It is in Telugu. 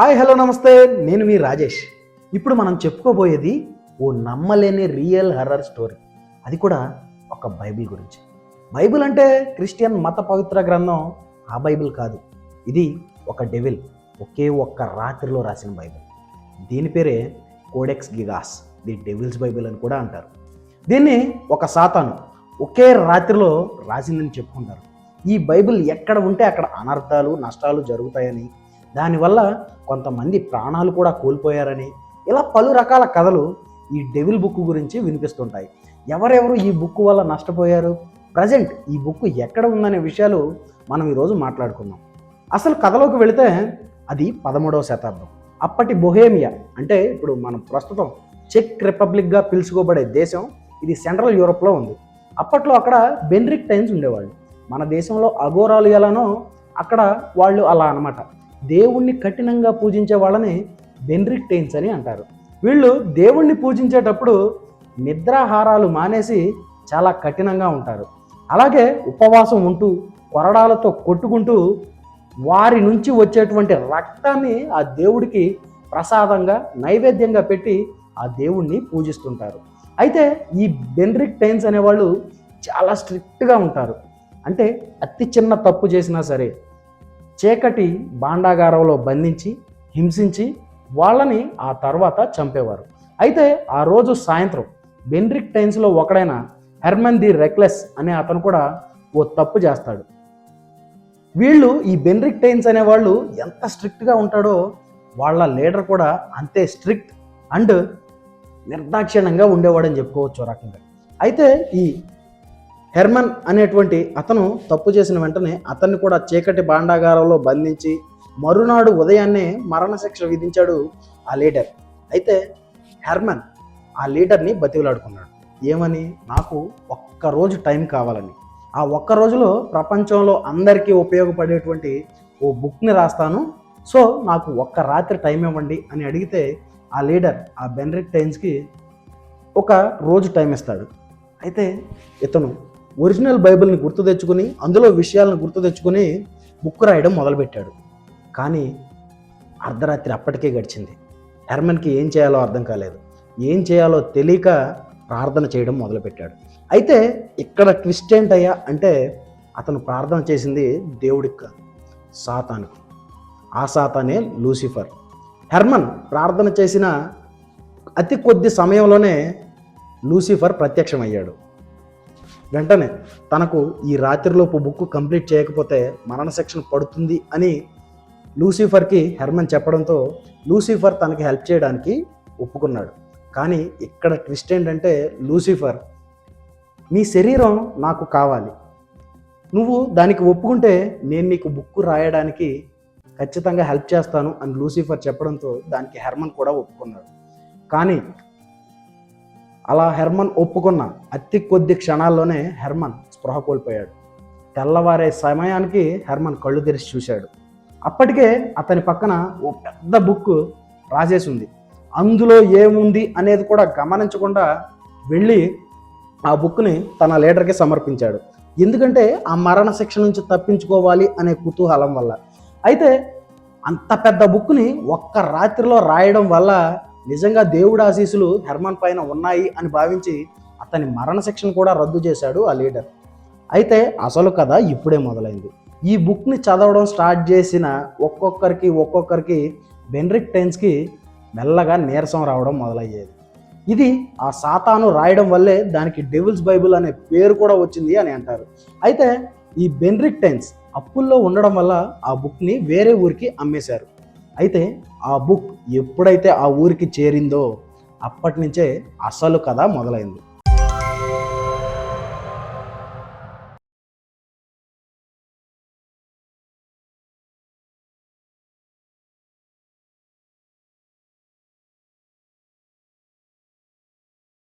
హాయ్ హలో నమస్తే. నేను మీ రాజేష్. ఇప్పుడు మనం చెప్పుకోబోయేది ఓ నమ్మలేని రియల్ హర్రర్ స్టోరీ అది కూడా ఒక బైబిల్ గురించి. బైబిల్ అంటే క్రిస్టియన్ మత పవిత్ర గ్రంథం. ఆ బైబిల్ కాదు. ఇది ఒక డెవిల్ ఒకే ఒక్క రాత్రిలో రాసిన బైబిల్. దీని పేరే Codex Gigas the devil's Bible అని కూడా అంటారు. దీన్ని ఒక సాతాను ఒకే రాత్రిలో రాసిందని చెప్పుకుంటారు. ఈ బైబిల్ ఎక్కడ ఉంటే అక్కడ అనర్థాలు నష్టాలు జరుగుతాయని దానివల్ల కొంతమంది ప్రాణాలు కూడా కోల్పోయారని ఇలా పలు రకాల కథలు ఈ డెవిల్ బుక్ గురించి వినిపిస్తుంటాయి. ఎవరెవరు ఈ బుక్ వల్ల నష్టపోయారు? ప్రజెంట్ ఈ బుక్ ఎక్కడ ఉందనే విషయాలు మనం ఈరోజు మాట్లాడుకుందాం. అసలు కథలోకి వెళితే అది పదమూడవ శతాబ్దం. అప్పటి బొహేమియా అంటే ఇప్పుడు మనం ప్రస్తుతం చెక్ రిపబ్లిక్గా పిలుచుకోబడే దేశం ఇది సెంట్రల్ యూరోప్లో ఉంది. అప్పట్లో అక్కడ బెన్రిక్ టైమ్స్ ఉండేవాళ్ళు. మన దేశంలో అగోరాలు ఎలానో అక్కడ వాళ్ళు అలా అన్నమాట. దేవుణ్ణి కఠినంగా పూజించే వాళ్ళని బెన్రిక్ టైన్స్ అని అంటారు. వీళ్ళు దేవుణ్ణి పూజించేటప్పుడు నిద్రాహారాలు మానేసి చాలా కఠినంగా ఉంటారు. అలాగే ఉపవాసం ఉంటూ కొరడాలతో కొట్టుకుంటూ వారి నుంచి వచ్చేటువంటి రక్తాన్ని ఆ దేవుడికి ప్రసాదంగా నైవేద్యంగా పెట్టి ఆ దేవుణ్ణి పూజిస్తుంటారు. అయితే ఈ బెన్రిక్ టైన్స్ అనేవాళ్ళు చాలా స్ట్రిక్ట్గా ఉంటారు. అంటే అతి చిన్న తప్పు చేసినా సరే చీకటి భాండాగారంలో బంధించి హింసించి వాళ్ళని ఆ తర్వాత చంపేవారు. అయితే ఆ రోజు సాయంత్రం బెన్రిక్ టైన్స్లో ఒకడైన హెర్మన్ ది రెక్లెస్ అనే అతను కూడా ఓ తప్పు చేస్తాడు. వీళ్ళు ఈ బెన్రిక్ టైన్స్ అనేవాళ్ళు ఎంత స్ట్రిక్ట్గా ఉంటాడో వాళ్ళ లీడర్ కూడా అంతే స్ట్రిక్ట్ అండ్ నిర్దాక్షిణ్యంగా ఉండేవాడని చెప్పుకోవచ్చు రకంగా. అయితే ఈ హెర్మన్ అనేటువంటి అతను తప్పు చేసిన వెంటనే అతన్ని కూడా చీకటి భాండాగారంలో బంధించి మరునాడు ఉదయాన్నే మరణశిక్ష విధించాడు ఆ లీడర్. అయితే హెర్మన్ ఆ లీడర్ని బతిలాడుకున్నాడు ఏమని? నాకు ఒక్క రోజు టైం కావాలని. ఆ ఒక్క రోజులో ప్రపంచంలో అందరికీ ఉపయోగపడేటువంటి ఓ బుక్ని రాస్తాను. సో నాకు ఒక్క రాత్రి టైం ఇవ్వండి అని అడిగితే ఆ లీడర్ ఆ బెన్రిక్ టైమ్స్కి ఒక రోజు టైం ఇస్తాడు. అయితే ఇతను ఒరిజినల్ బైబిల్ని గుర్తు తెచ్చుకుని అందులో విషయాలను గుర్తు తెచ్చుకుని బుక్ రాయడం మొదలుపెట్టాడు. కానీ అర్ధరాత్రి అప్పటికే గడిచింది. హెర్మన్కి ఏం చేయాలో అర్థం కాలేదు. ఏం చేయాలో తెలియక ప్రార్థన చేయడం మొదలుపెట్టాడు. అయితే ఇక్కడ ట్విస్ట్ ఏంటయ్యా అంటే అతను ప్రార్థన చేసింది దేవుడికి కాదు సాతానికి. ఆ సాతానే లూసిఫర్. హెర్మన్ ప్రార్థన చేసిన అతి కొద్ది సమయంలోనే లూసిఫర్ ప్రత్యక్షమయ్యాడు. వెంటనే తనకు ఈ రాత్రిలోపు బుక్ కంప్లీట్ చేయకపోతే మరణశిక్షణ పడుతుంది అని లూసిఫర్కి హెర్మన్ చెప్పడంతో లూసిఫర్ తనకి హెల్ప్ చేయడానికి ఒప్పుకున్నాడు. కానీ ఇక్కడ ట్విస్ట్ ఏంటంటే లూసిఫర్ నీ శరీరం నాకు కావాలి. నువ్వు దానికి ఒప్పుకుంటే నేను నీకు బుక్ రాయడానికి ఖచ్చితంగా హెల్ప్ చేస్తాను అని లూసిఫర్ చెప్పడంతో దానికి హెర్మన్ కూడా ఒప్పుకున్నాడు. కానీ అలా హెర్మన్ ఒప్పుకున్న అతి కొద్ది క్షణాల్లోనే హెర్మన్ స్పృహ కోల్పోయాడు. తెల్లవారే సమయానికి హెర్మన్ కళ్ళు తెరిచి చూశాడు. అప్పటికే అతని పక్కన ఓ పెద్ద బుక్ రాసేసి ఉంది. అందులో ఏముంది అనేది కూడా గమనించకుండా వెళ్ళి ఆ బుక్ని తన లీడర్కి సమర్పించాడు. ఎందుకంటే ఆ మరణ శిక్ష నుంచి తప్పించుకోవాలి అనే కుతూహలం వల్ల. అయితే అంత పెద్ద బుక్ని ఒక్క రాత్రిలో రాయడం వల్ల నిజంగా దేవుడు ఆశీస్సులు హెర్మాన్ పైన ఉన్నాయి అని భావించి అతని మరణశిక్షను కూడా రద్దు చేశాడు ఆ లీడర్. అయితే అసలు కథ ఇప్పుడే మొదలైంది. ఈ బుక్ని చదవడం స్టార్ట్ చేసిన ఒక్కొక్కరికి ఒక్కొక్కరికి బెన్రిక్ టైన్స్కి మెల్లగా నీరసం రావడం మొదలయ్యేది. ఇది ఆ సాతాను రాయడం వల్లే దానికి డెవిల్స్ బైబిల్ అనే పేరు కూడా వచ్చింది అని అంటారు. అయితే ఈ బెన్రిక్ టైన్స్ అప్పుల్లో ఉండడం వల్ల ఆ బుక్ని వేరే ఊరికి అమ్మేశారు. అయితే ఆ బుక్ ఎప్పుడైతే ఆ ఊరికి చేరిందో అప్పటి నుంచే అసలు కథ మొదలైంది.